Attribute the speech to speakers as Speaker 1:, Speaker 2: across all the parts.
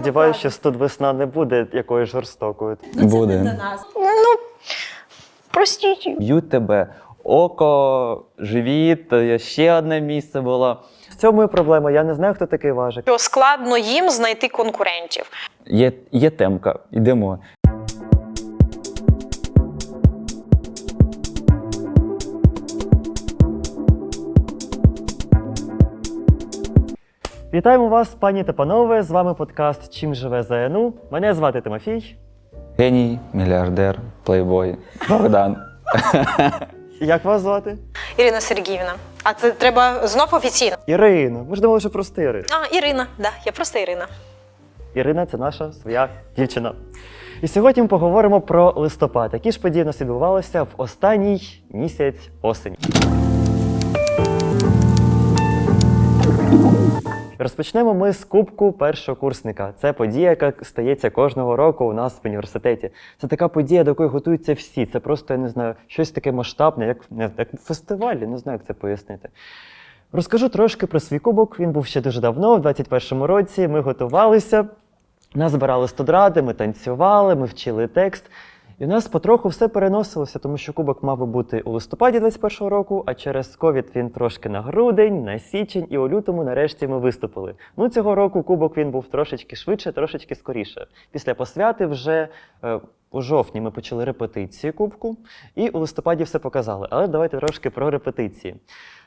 Speaker 1: Сподіваюся, що тут весна не буде якоюсь жорстокою.
Speaker 2: Буде.
Speaker 3: нас.
Speaker 4: Ну, простіть.
Speaker 2: Б'ють тебе око, живіт, е, ще одне місце було.
Speaker 1: В цьому і проблема. Я не знаю, хто такий важик.
Speaker 4: Що складно їм знайти конкурентів.
Speaker 2: Є, є темка, йдемо.
Speaker 1: Вітаємо вас, пані та панове. З вами подкаст Чим живе ЗНУ. Мене звати Тимофій.
Speaker 2: Геній, мільярдер, плейбой, Богдан.
Speaker 1: Як вас звати?
Speaker 4: Ірина Сергіївна. А це треба знов офіційно.
Speaker 1: Ірина. Ми ж думали, що просто Ірина.
Speaker 4: А, Ірина, да, я просто Ірина.
Speaker 1: Ірина це наша своя дівчина. І сьогодні ми поговоримо про листопад. Які ж події у нас відбувалися в останній місяць осені. Розпочнемо ми з кубку першокурсника. Це подія, яка стається кожного року у нас в університеті. Це така подія, до якої готуються всі. Це просто, я не знаю, щось таке масштабне, як, як фестиваль, не знаю, як це пояснити. Розкажу трошки про свій кубок. Він був ще дуже давно, в 21-му році. Ми готувалися, нас збирали студради, ми танцювали, ми вчили текст. І у нас потроху все переносилося, тому що кубок мав би бути у листопаді 21-го року, а через ковід він трошки на грудень, на січень, і у лютому нарешті ми виступили. Ну цього року кубок він був трошечки швидше, трошечки скоріше. Після посвяти вже е, у жовтні ми почали репетиції кубку, і у листопаді все показали. Але давайте трошки про репетиції.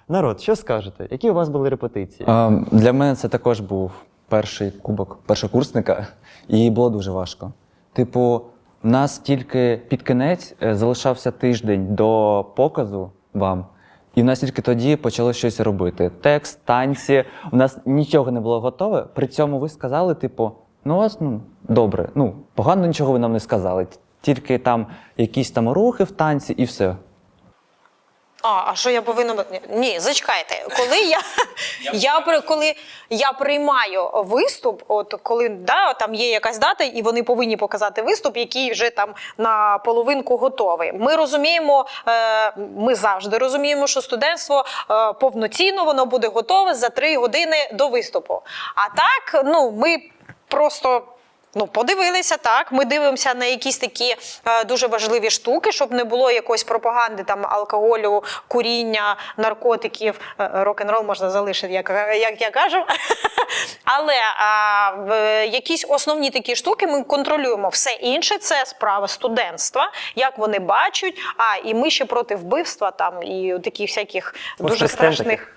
Speaker 1: Народ, що скажете? Які у вас були репетиції?
Speaker 2: Для мене це також був перший кубок першокурсника, і було дуже важко. Типу, в нас тільки під кінець е, залишався тиждень до показу вам. І в нас тільки тоді почали щось робити. Текст, танці. У нас нічого не було готове. При цьому ви сказали, типу, ну у вас ну, добре. Ну, погано нічого ви нам не сказали. Тільки там якісь там рухи в танці і все.
Speaker 4: А, а що я повинна? Ні, зачекайте. Коли я, я, коли я приймаю виступ, от коли да, там є якась дата, і вони повинні показати виступ, який вже там на половинку готовий. Ми розуміємо, е, ми завжди розуміємо, що студентство е, повноцінно воно буде готове за три години до виступу. А так, ну ми просто. Ну, подивилися так. Ми дивимося на якісь такі е, дуже важливі штуки, щоб не було якоїсь пропаганди там алкоголю, куріння, наркотиків. Е, Рок-н-рол можна залишити, як, як я кажу. Але в, якісь основні такі штуки ми контролюємо. Все інше це справа студентства, як вони бачать. А і ми ще проти вбивства там і таких всяких дуже страшних.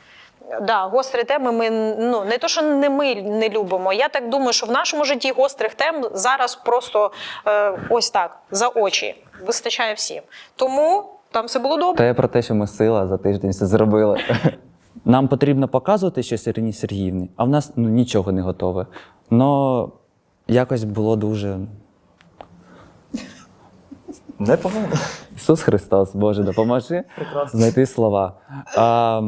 Speaker 4: Да, гострі теми ми ну не то, що не ми не любимо. Я так думаю, що в нашому житті гострих тем зараз просто е, ось так за очі вистачає всім. Тому там все було добре.
Speaker 2: Та я про те, що ми сила за тиждень все зробили. Нам потрібно показувати щось Ірині Сергіївні, а в нас ну, нічого не готове. Но якось було дуже.
Speaker 1: Непогано.
Speaker 2: Ісус Христос, Боже, допоможи
Speaker 1: Прекрасно.
Speaker 2: знайти слова. А,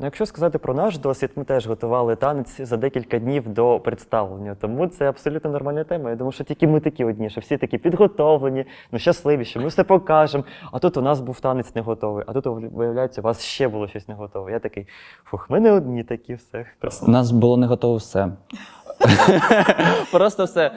Speaker 1: Ну, якщо сказати про наш досвід, ми теж готували танець за декілька днів до представлення. Тому це абсолютно нормальна тема. Я думаю, що тільки ми такі одні, що всі такі підготовлені, ну щасливі, що ми все покажемо. А тут у нас був танець не готовий, а тут, виявляється, у вас ще було щось не готове. Я такий, фух, ми не одні такі, все.
Speaker 2: у нас було не готово все. Просто все.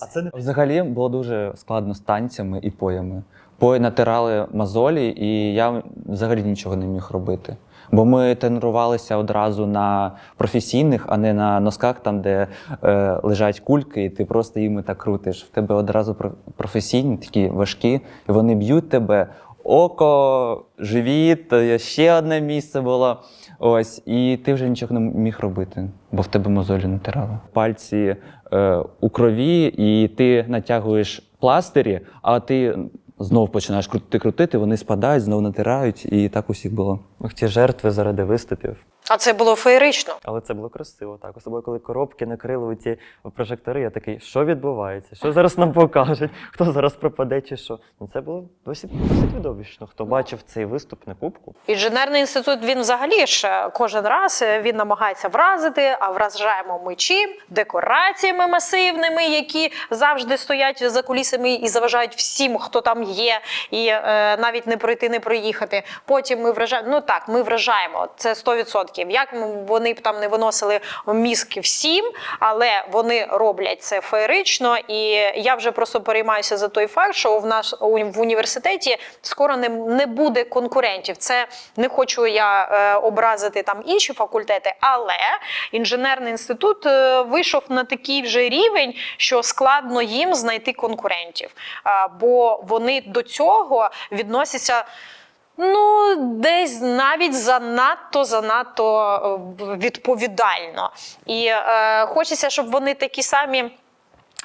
Speaker 1: А це не
Speaker 2: Взагалі було дуже складно з танцями і поями. Пої натирали мозолі, і я взагалі нічого не міг робити. Бо ми тренувалися одразу на професійних, а не на носках, там, де е, лежать кульки, і ти просто їми так крутиш. В тебе одразу професійні, такі важкі, і вони б'ють тебе. Око, живіт, е, ще одне місце було. Ось, і ти вже нічого не міг робити, бо в тебе мозолі натирали. Пальці е, у крові, і ти натягуєш пластирі, а ти знов починаєш крутити, крутити, вони спадають, знов натирають, і так усіх було.
Speaker 1: Ті жертви заради виступів.
Speaker 4: А це було феєрично.
Speaker 1: Але це було красиво, так. Особливо, коли коробки накрили ці прожектори, я такий, що відбувається? Що зараз нам покажуть? Хто зараз пропаде чи що? Ну це було досить, досить видовищно. Хто бачив цей виступ на кубку?
Speaker 4: Інженерний інститут він взагалі ж кожен раз е, він намагається вразити, а вражаємо ми чим? Декораціями масивними, які завжди стоять за кулісами і заважають всім, хто там є, і е, навіть не пройти, не проїхати. Потім ми вражаємо. Ну так, ми вражаємо це 100%. Як вони б там не виносили мізки всім, але вони роблять це феєрично. І я вже просто переймаюся за той факт, що в нас в університеті скоро не, не буде конкурентів. Це не хочу я е, образити там інші факультети, але інженерний інститут е, вийшов на такий вже рівень, що складно їм знайти конкурентів, А, бо вони до цього відносяться. Ну, десь навіть занадто занадто е, відповідально. І е, хочеться, щоб вони такі самі.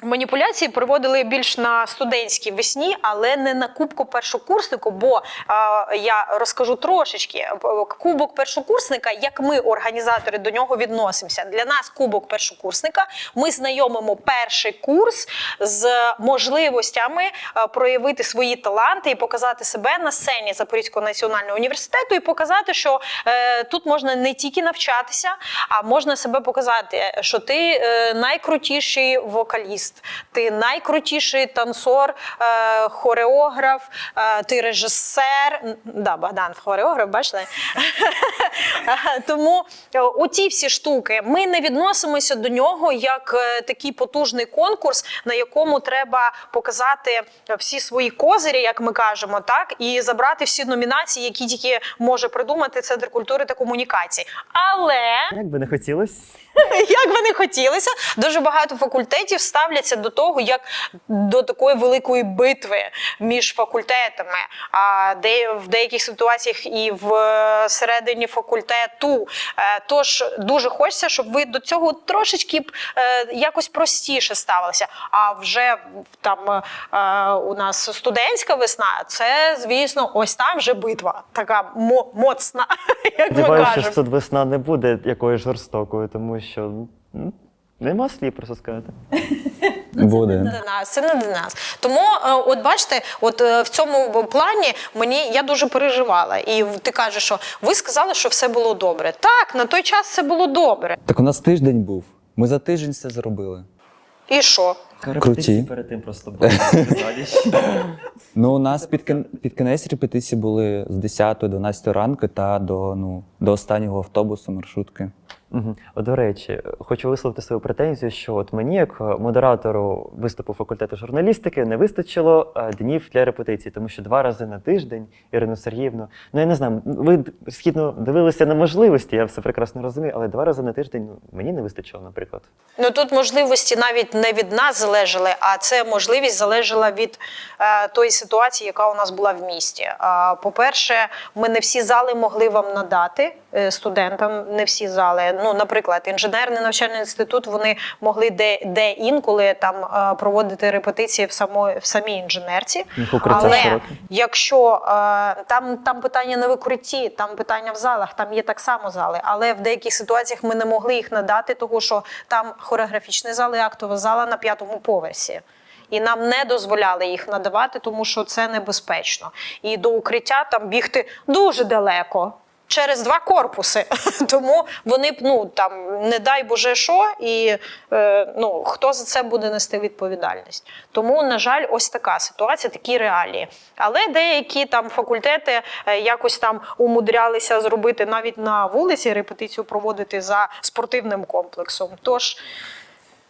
Speaker 4: Маніпуляції проводили більш на студентській весні, але не на кубку першокурснику. Бо е, я розкажу трошечки. Кубок першокурсника, як ми, організатори, до нього відносимося. Для нас кубок першокурсника. Ми знайомимо перший курс з можливостями проявити свої таланти і показати себе на сцені Запорізького національного університету, і показати, що е, тут можна не тільки навчатися, а можна себе показати, що ти е, найкрутіший вокаліст, ти найкрутіший танцор, е, хореограф, е, ти режисер. Да, Богдан хореограф, бачите? Тому е, оці всі штуки ми не відносимося до нього як такий потужний конкурс, на якому треба показати всі свої козирі, як ми кажемо, так і забрати всі номінації, які тільки може придумати центр культури та комунікацій. Але
Speaker 1: Як би не хотілося.
Speaker 4: як би не хотілося, дуже багато факультетів ставляться до того, як до такої великої битви між факультетами. А де в деяких ситуаціях і в е, середині факультету. Е, Тож дуже хочеться, щоб ви до цього трошечки б е, якось простіше ставилися. А вже там у нас студентська весна, це звісно, ось там вже битва, така моцна, як ми кажемо.
Speaker 1: що тут весна не буде якоюсь жорстокою, тому що нема слів просто сказати.
Speaker 2: Буде.
Speaker 4: до нас, це не до нас. Тому, е, от бачите, от е, в цьому плані мені я дуже переживала. І ти кажеш, що ви сказали, що все було добре. Так, на той час все було добре.
Speaker 2: Так у нас тиждень був. Ми за тиждень все зробили.
Speaker 4: І що?
Speaker 1: Репетиції
Speaker 2: Круті.
Speaker 1: перед тим просто були.
Speaker 2: Ну, у нас під, кін- під кінець репетиції були з 10-12 ранку та до, ну, до останнього автобусу, маршрутки.
Speaker 1: От, До речі, хочу висловити свою претензію, що от мені, як е, модератору виступу факультету журналістики, не вистачило е, днів для репетиції, тому що два рази на тиждень, Ірину Сергіївну, ну я не знаю, ви східно дивилися на можливості, я все прекрасно розумію, але два рази на тиждень ну, мені не вистачило, наприклад.
Speaker 4: Ну тут можливості навіть не від нас залежали, а це можливість залежала від е, тої ситуації, яка у нас була в місті. А, по-перше, ми не всі зали могли вам надати е, студентам, не всі зали. Ну, наприклад, інженерний навчальний інститут вони могли де, де інколи там е, проводити репетиції в самої в самій інженерці.
Speaker 1: Укриття
Speaker 4: Але якщо е, там, там питання не в укритті, там питання в залах, там є так само зали. Але в деяких ситуаціях ми не могли їх надати, тому що там хореографічний зал і актова зала на п'ятому поверсі. І нам не дозволяли їх надавати, тому що це небезпечно. І до укриття там бігти дуже далеко. Через два корпуси, тому вони б ну там не дай Боже що, і е, ну хто за це буде нести відповідальність. Тому, на жаль, ось така ситуація, такі реалії. Але деякі там факультети е, якось там умудрялися зробити навіть на вулиці репетицію проводити за спортивним комплексом. Тож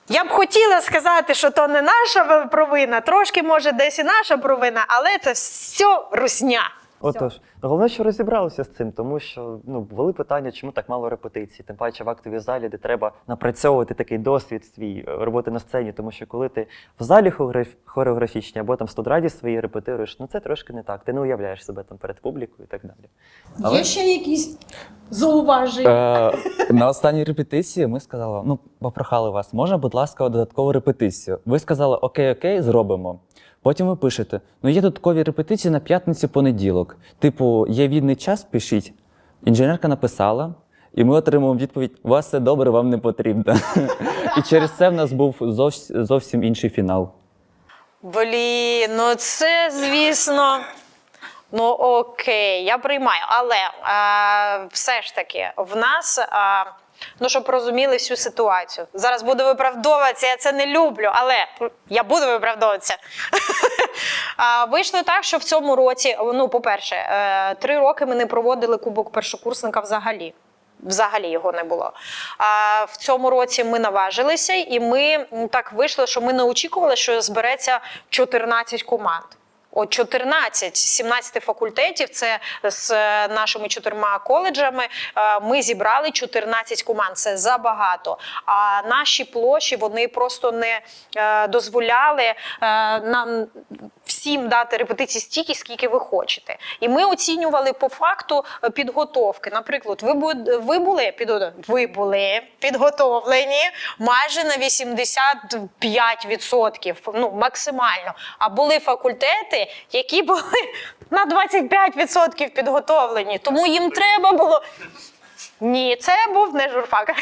Speaker 4: я б хотіла сказати, що то не наша провина, трошки може десь і наша провина, але це все русня.
Speaker 1: Отож, головне, що розібралися з цим, тому що ну були питання, чому так мало репетицій, тим паче в актовій залі, де треба напрацьовувати такий досвід свій е, роботи на сцені, тому що коли ти в залі хореограф- хореографічній або там в студраді свої репетируєш, ну це трошки не так. Ти не уявляєш себе там перед публікою і так далі. Але-
Speaker 3: Є ще якісь зауваження?
Speaker 2: Е, на останній репетиції ми сказали: ну, попрохали вас, можна, будь ласка, додаткову репетицію. Ви сказали, окей, окей, зробимо. Потім ви пишете: ну є додаткові репетиції на п'ятниці понеділок. Типу, є вільний час, пишіть. Інженерка написала, і ми отримуємо відповідь: у вас все добре, вам не потрібно. І через це в нас був зовсім інший фінал.
Speaker 4: Блін, ну це звісно. Ну окей, я приймаю. Але е, все ж таки, в нас е, Ну, щоб розуміли всю ситуацію. Зараз буду виправдовуватися, я це не люблю, але я буду виправдовуватися. Вийшло так, що в цьому році, ну, по-перше, е, три роки ми не проводили кубок першокурсника взагалі. Взагалі його не було. А в цьому році ми наважилися, і ми так вийшло, що ми не очікували, що збереться 14 команд. От 14 з 17 факультетів, це з е, нашими чотирма коледжами. е, Ми зібрали 14 команд. Це забагато. А наші площі вони просто не е, дозволяли нам всім дати репетиції стільки, скільки ви хочете. І ми оцінювали по факту підготовки. Наприклад, ви ви були підго- ви були підготовлені майже на 85%, ну максимально. А були факультети, які були на 25% підготовлені. Тому їм треба було. Ні, це був не журфак.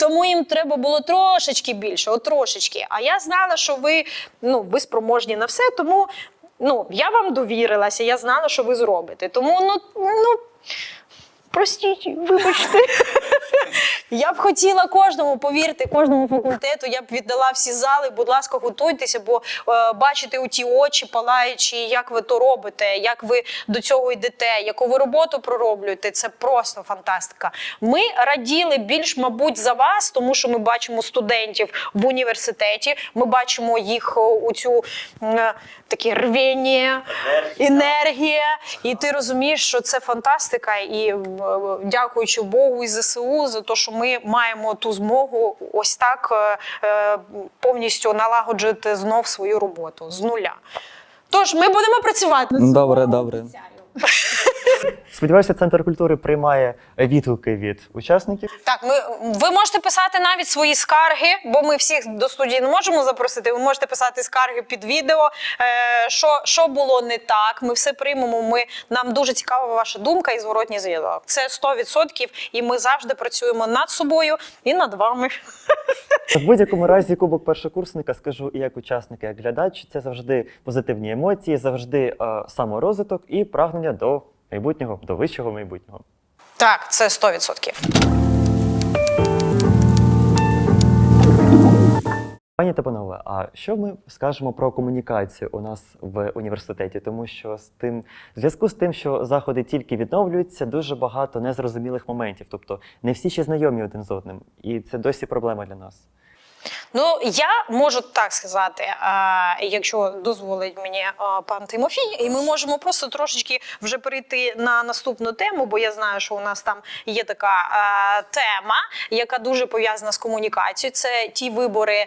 Speaker 4: Тому їм треба було трошечки більше, трошечки. А я знала, що ви, ну, ви спроможні на все, тому ну, я вам довірилася, я знала, що ви зробите. Тому ну, ну простіть, вибачте. Я б хотіла кожному, повірте, кожному факультету, я б віддала всі зали, будь ласка, готуйтеся, бо е, бачите у ті очі палаючі, як ви то робите, як ви до цього йдете, яку ви роботу пророблюєте. Це просто фантастика. Ми раділи більш, мабуть, за вас, тому що ми бачимо студентів в університеті. Ми бачимо їх е, у цю е, таке рвіння, енергія. І ти розумієш, що це фантастика. І дякуючи Богу і ЗСУ за те, що ми маємо ту змогу ось так е, е, повністю налагоджити знов свою роботу з нуля. Тож ми будемо працювати.
Speaker 2: Добре, добре.
Speaker 1: Сподіваюся, центр культури приймає відгуки від учасників.
Speaker 4: Так, ми ви можете писати навіть свої скарги, бо ми всіх до студії не можемо запросити. Ви можете писати скарги під відео. Е, що, що було не так? Ми все приймемо. Ми нам дуже цікава ваша думка і зворотній зв'язок. Це 100%, і ми завжди працюємо над собою і над вами.
Speaker 1: В будь-якому разі кубок першокурсника скажу і як учасник, і як глядач. Це завжди позитивні емоції, завжди е, саморозвиток і прагнення до майбутнього, до вищого майбутнього.
Speaker 4: Так, це 100%.
Speaker 1: Пані та панове, а що ми скажемо про комунікацію у нас в університеті? Тому що з тим, в зв'язку з тим, що заходи тільки відновлюються, дуже багато незрозумілих моментів. Тобто не всі ще знайомі один з одним, і це досі проблема для нас.
Speaker 4: Ну, я можу так сказати, а, якщо дозволить мені а, пан Тимофій, і ми можемо просто трошечки вже перейти на наступну тему, бо я знаю, що у нас там є така а, тема, яка дуже пов'язана з комунікацією. Це ті вибори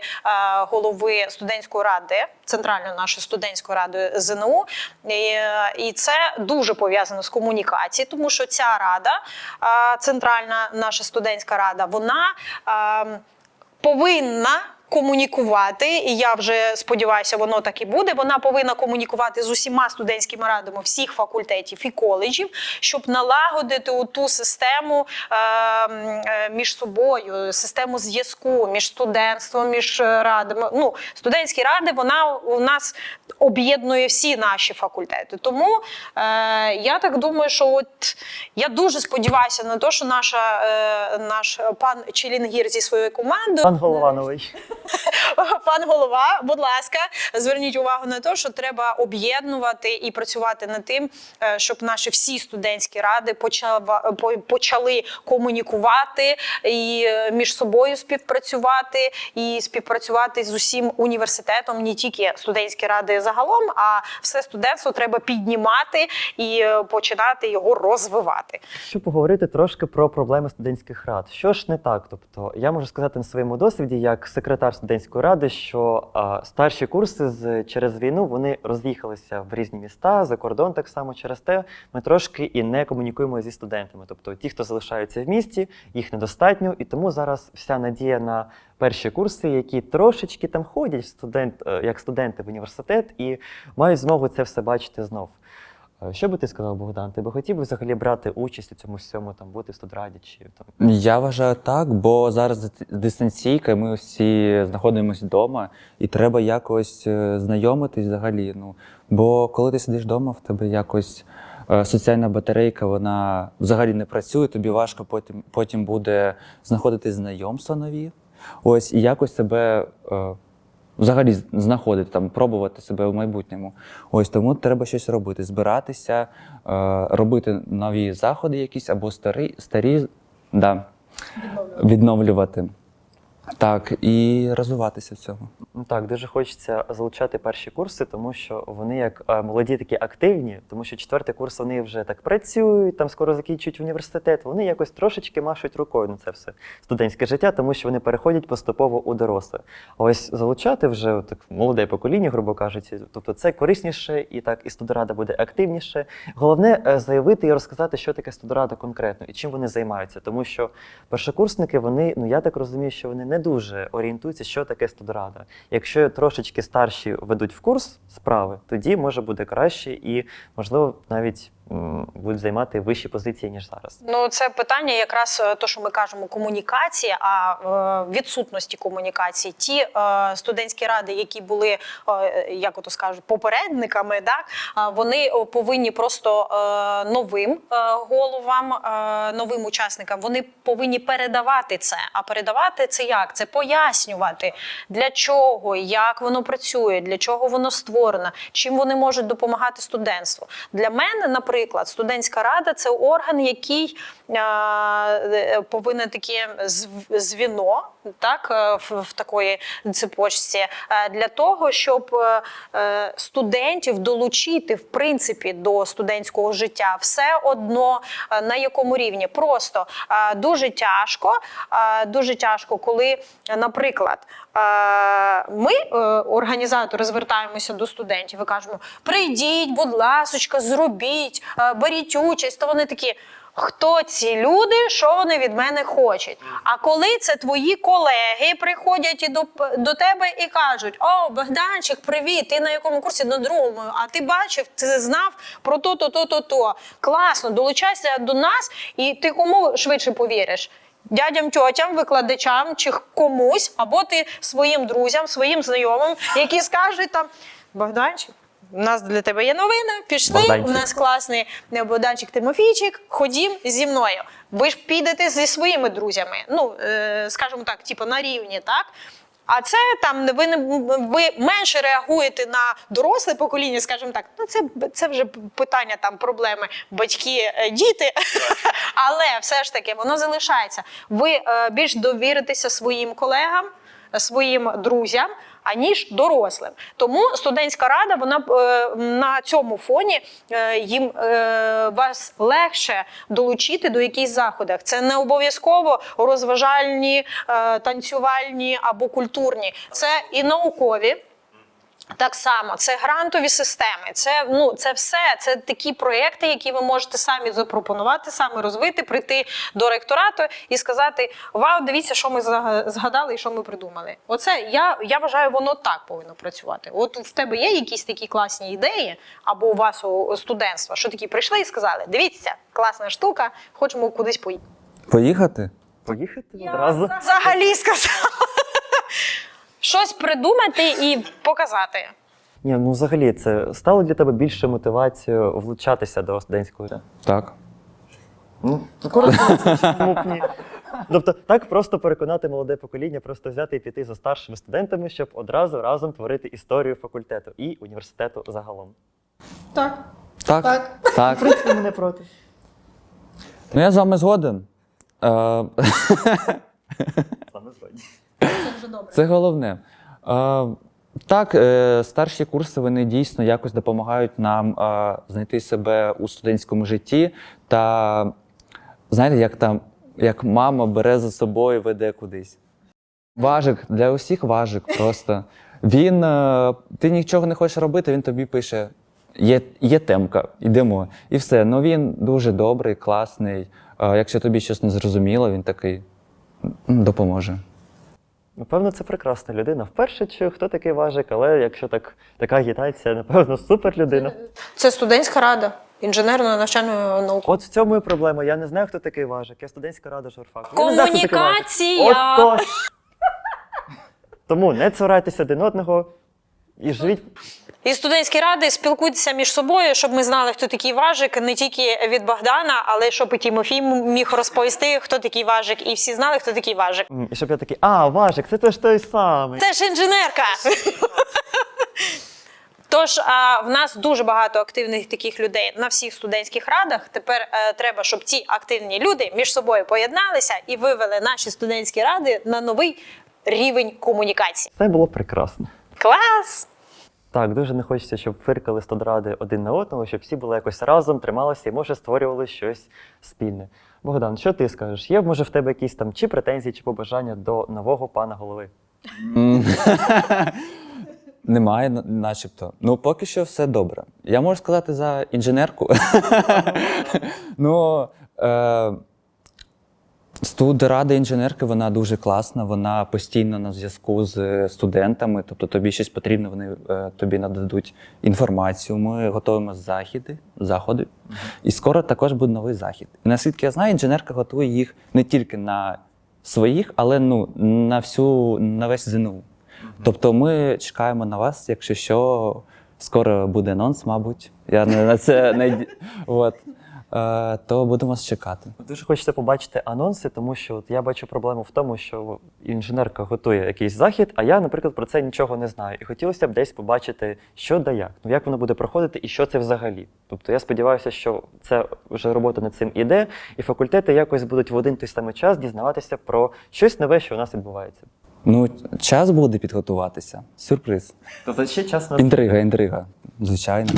Speaker 4: голови студентської ради, центральної нашої студентської ради ЗНУ. І, е, це дуже пов'язано з комунікацією, тому що ця рада, центральна наша студентська рада, вона. Повинна комунікувати, і я вже сподіваюся, воно так і буде. Вона повинна комунікувати з усіма студентськими радами всіх факультетів і коледжів, щоб налагодити ту систему е, е, між собою, систему зв'язку між студентством, між е, радами. Ну, студентські ради вона у нас об'єднує всі наші факультети. Тому е, я так думаю, що от я дуже сподіваюся на те, що наша е, наш пан Челінгір зі своєю командою
Speaker 1: Пан Головановий.
Speaker 4: Пан голова, будь ласка, зверніть увагу на те, що треба об'єднувати і працювати над тим, е, щоб наші всі студентські ради почали комунікувати і е, між собою співпрацювати, і співпрацювати з усім університетом, не тільки студентські ради загалом, а все студентство треба піднімати і е, починати його розвивати.
Speaker 1: Щоб поговорити трошки про проблеми студентських рад. Що ж не так? Тобто, я можу сказати на своєму досвіді, як секретар студентської ради, що старші курси з через війну вони роз'їхалися в різні міста за кордон. Так само через те ми трошки і не комунікуємо зі студентами. Тобто, ті, хто залишаються в місті, їх недостатньо, і тому зараз вся надія на перші курси, які трошечки там ходять студент, е, як студенти в університет, і мають змогу це все бачити знов. Е, Що би ти сказав, Богдан? Ти би хотів би взагалі брати участь у цьому всьому, там бути в студраді чи там
Speaker 2: Я вважаю так, бо зараз дистанційка, ми всі знаходимося вдома, і треба якось е, знайомитись взагалі. Ну, бо коли ти сидиш вдома, в тебе якось е, соціальна батарейка вона взагалі не працює, тобі важко потім, потім буде знаходити знайомства нові. Ось і якось себе взагалі знаходити, там, пробувати себе в майбутньому. Ось тому треба щось робити, збиратися, е, робити нові заходи якісь або старі, старі да, відновлювати. Так, і розвиватися в цьому.
Speaker 1: Ну так, дуже хочеться залучати перші курси, тому що вони як е, молоді такі активні, тому що четвертий курс вони вже так працюють, там скоро закінчують університет. Вони якось трошечки машуть рукою на це все студентське життя, тому що вони переходять поступово у доросле. А ось залучати вже так молоде покоління, грубо кажучи, тобто це корисніше і так і студорада буде активніше. Головне е, заявити і розказати, що таке студорада конкретно і чим вони займаються, тому що першокурсники, вони, ну я так розумію, що вони не дуже орієнтуються, що таке студрада. Якщо трошечки старші ведуть в курс справи, тоді може буде краще і, можливо, навіть будуть займати вищі позиції, ніж зараз.
Speaker 4: Ну, це питання якраз е, то, що ми кажемо, комунікації, а е, відсутності комунікації. Ті е, студентські ради, які були, е, як ото скажуть, попередниками, так вони е, повинні просто е, новим е, головам, е, новим учасникам, вони повинні передавати це. А передавати це як? Це пояснювати для чого, як воно працює, для чого воно створено, чим вони можуть допомагати студентству. Для мене, наприклад, студентська рада це орган, який е, повинен таке зв- звіно, так е, в, такої цепочці, е, для того, щоб студентів долучити в принципі до студентського життя, все одно на якому рівні. Просто дуже тяжко, дуже тяжко, коли, наприклад, ми, е, організатори, звертаємося до студентів і кажемо: прийдіть, будь ласочка, зробіть, е, беріть участь, то вони такі. Хто ці люди, що вони від мене хочуть? А коли це твої колеги приходять і до, до тебе і кажуть: О, Богданчик, привіт! Ти на якому курсі? На другому. А ти бачив, ти знав про то, то, то, то, то. Класно, долучайся до нас, і ти кому швидше повіриш? Дядям, тьотям, викладачам чи комусь, або ти своїм друзям, своїм знайомим, які скажуть там Богданчик. У нас для тебе є новина. Пішли.
Speaker 1: Богданчик.
Speaker 4: У нас класний не, Богданчик Тимофійчик. Ходім зі мною. Ви ж підете зі своїми друзями. Ну, е, скажімо так, типу на рівні, так? А це там ви не ви менше реагуєте на доросле покоління, скажімо так. Ну це це вже питання там проблеми батьки, е, діти. Але все ж таки воно залишається. Ви е, більш довіритеся своїм колегам, своїм друзям. Аніж дорослим, тому студентська рада вона е, на цьому фоні е, їм е, вас легше долучити до якихось заходів. Це не обов'язково розважальні, танцювальні або культурні, це і наукові. Так само, це грантові системи, це ну це все. Це такі проекти, які ви можете самі запропонувати, самі розвити, прийти до ректорату і сказати: Вау, дивіться, що ми згадали і що ми придумали. Оце я, я вважаю, воно так повинно працювати. От в тебе є якісь такі класні ідеї, або у вас у студентства, що такі прийшли і сказали: дивіться, класна штука, хочемо кудись поїхати.
Speaker 2: Поїхати?
Speaker 1: Поїхати одразу.
Speaker 4: Взагалі сказала. Щось придумати і показати.
Speaker 1: Ні, ну взагалі це стало для тебе більше мотивацією влучатися до студентського життя?
Speaker 2: Так.
Speaker 1: Ну, ні. Тобто, так просто переконати молоде покоління, просто взяти і піти за старшими студентами, щоб одразу разом творити історію факультету і університету загалом.
Speaker 3: Так.
Speaker 2: Так.
Speaker 3: Так.
Speaker 2: Так.
Speaker 1: В принципі, ми не проти.
Speaker 2: Ну я з вами згоден. Е,
Speaker 1: Саме згодні.
Speaker 3: Це вже добре.
Speaker 2: Це головне. Е, так, е, старші курси вони дійсно якось допомагають нам знайти себе у студентському житті. Та знаєте, як там, як мама бере за собою, веде кудись. Важик для усіх важик просто. Він, е, ти нічого не хочеш робити, він тобі пише: є, є темка, йдемо. І все. Ну він дуже добрий, класний. Якщо тобі щось не зрозуміло, він такий допоможе.
Speaker 1: Напевно, це прекрасна людина. Вперше чую, хто такий важик, але якщо так, така агітація, напевно, супер людина.
Speaker 4: Це студентська рада інженерної навчальної науки.
Speaker 1: От в цьому і проблема. Я не знаю, хто такий важик. Я студентська рада журфаку. Я не знаю, хто такий важик.
Speaker 4: Комунікація.
Speaker 1: Отож. Тому не цурайтеся один одного, І живіть.
Speaker 4: І студентські ради спілкуйтеся між собою, щоб ми знали, хто такий важик, не тільки від Богдана, але щоб і Тімофій міг розповісти, хто такий важик, і всі знали, хто такий важик.
Speaker 1: І щоб я такий, а, Важик, це теж той самий.
Speaker 4: Це ж інженерка. Тож а, в нас дуже багато активних таких людей на всіх студентських радах. Тепер е, треба, щоб ці активні люди між собою поєдналися і вивели наші студентські ради на новий рівень комунікації.
Speaker 1: Це було прекрасно.
Speaker 4: Клас!
Speaker 1: Так, дуже не хочеться, щоб фиркали студради один на одного, щоб всі були якось разом, трималися і, може, створювали щось спільне. Богдан, що ти скажеш? Є, може, в тебе якісь там чи претензії, чи побажання до нового пана голови?
Speaker 2: Немає, начебто. Ну, поки що все добре. Я можу сказати за інженерку. ну, е, студрада інженерки вона дуже класна, вона постійно на зв'язку з студентами. Тобто тобі щось потрібно, вони е, тобі нададуть інформацію. Ми готуємо заходи, заходи. І скоро також буде новий захід. І наскільки я знаю, інженерка готує їх не тільки на своїх, але ну, на всю на весь ЗНУ. Тобто ми чекаємо на вас, якщо що, скоро буде анонс, мабуть. Я не на це не от. Е, то будемо вас чекати.
Speaker 1: Дуже хочеться побачити анонси, тому що от я бачу проблему в тому, що інженерка готує якийсь захід, а я, наприклад, про це нічого не знаю. І хотілося б десь побачити, що да як, ну як воно буде проходити і що це взагалі. Тобто я сподіваюся, що це вже робота над цим іде, і факультети якось будуть в один той самий час дізнаватися про щось нове, що у нас відбувається.
Speaker 2: Ну, час буде підготуватися. Сюрприз.
Speaker 1: Тобто ще час на
Speaker 2: Інтрига, інтрига. Звичайно.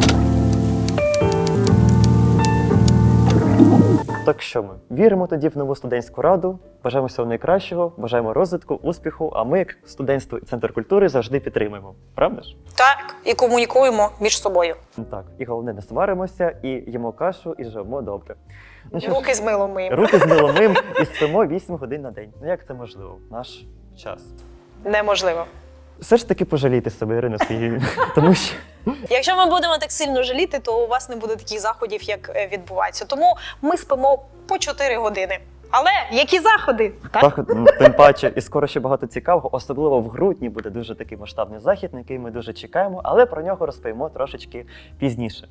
Speaker 1: Так що ми віримо тоді в нову студентську раду, бажаємо всього найкращого, бажаємо розвитку, успіху. А ми, як студентство і центр культури, завжди підтримуємо. Правда ж?
Speaker 4: Так, і комунікуємо між собою.
Speaker 1: Так, і головне, не сваримося, і їмо кашу, і живемо добре. Ну що ж,
Speaker 4: Руки з милом миємо.
Speaker 1: руки з миломим і спимо 8 годин на день. Ну як це можливо? Наш час.
Speaker 4: Неможливо.
Speaker 1: Все ж таки пожалійте себе, Ірина Сергіївна, тому що
Speaker 4: Якщо ми будемо так сильно жаліти, то у вас не буде таких заходів, як е, відбувається. Тому ми спимо по 4 години. Але які заходи? Так?
Speaker 1: так, ну, тим паче, і скоро ще багато цікавого, особливо в грудні буде дуже такий масштабний захід, на який ми дуже чекаємо, але про нього розповімо трошечки пізніше.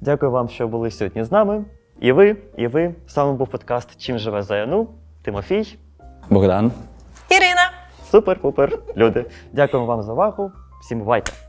Speaker 1: Дякую вам, що були сьогодні з нами. І ви, і ви. З вами був подкаст Чим живе ЗНУ, Тимофій.
Speaker 2: Богдан.
Speaker 4: Ірина.
Speaker 1: Супер-пупер, люди. Дякуємо вам за увагу. Всім бувайте!